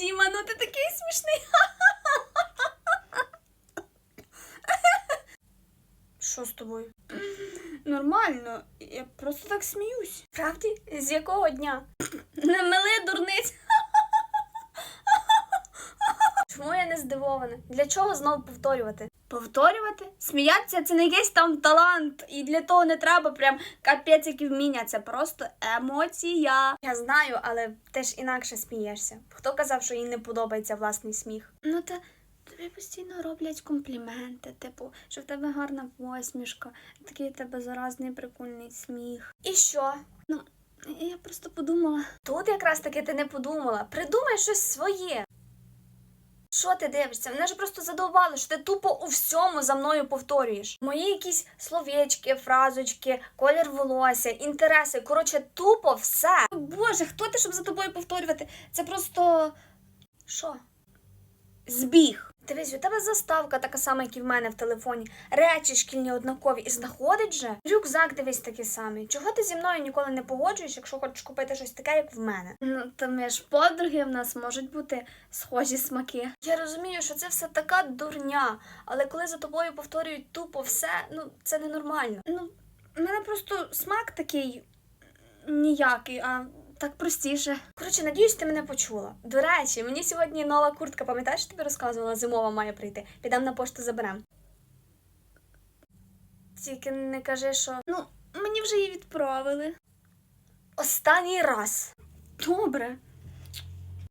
Діма, ну ти такий смішний. Що з тобою? Нормально, я просто так сміюсь. Правді? З якого дня? Не мили дурниць. Чому я не здивована? Для чого знову повторювати? Повторювати? Сміятися це не якийсь там талант, і для того не треба прям капець які вміння. Це просто емоція. Я знаю, але ти ж інакше смієшся. Хто казав, що їй не подобається власний сміх? Ну та тобі постійно роблять компліменти, типу, що в тебе гарна посмішка, такий в тебе заразний прикольний сміх. І що? Ну, я просто подумала. Тут якраз таки ти не подумала. Придумай щось своє. Що ти дивишся? Мене ж просто задовбало, що ти тупо у всьому за мною повторюєш. Мої якісь словечки, фразочки, колір волосся, інтереси. Коротше, тупо все. Боже, хто ти, щоб за тобою повторювати? Це просто. Що? Збіг. Дивись, у тебе заставка така сама, як і в мене в телефоні. Речі шкільні однакові і знаходить же. Рюкзак дивись такий самий. Чого ти зі мною ніколи не погоджуєш, якщо хочеш купити щось таке, як в мене? Ну, то ми ж подруги в нас можуть бути схожі смаки. Я розумію, що це все така дурня, але коли за тобою повторюють тупо все, ну це ненормально. Ну, в мене просто смак такий ніякий, а так простіше. Коротше, надіюсь, ти мене почула. До речі, мені сьогодні нова куртка, пам'ятаєш, тобі розказувала, зимова має прийти. Підемо на пошту заберем. Тільки не кажи, що. Ну, мені вже її відправили. Останній раз. Добре.